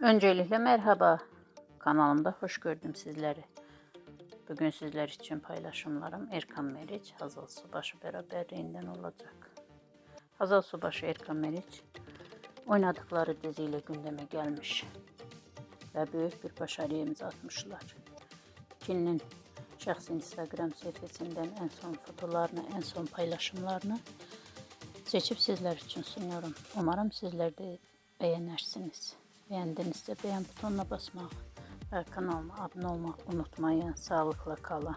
Öncelikle merhaba. Kanalımda hoş gördüm sizleri. Bugün sizler için paylaşımlarım Erkan Meriç, Hazal Subaşı beraberliğinden olacak. Hazal Subaşı, Erkan Meriç oynadıkları diziyle gündeme gelmiş ve büyük bir başarıya imza atmışlar. İkilinin şahsi Instagram sayfasından en son fotolarını, en son paylaşımlarını seçip sizler için sunuyorum. Umarım sizler de beğenirsiniz. Beğendinizse beğen butonuna basmayı ve kanalıma abone olmayı unutmayın. Sağlıkla kalın.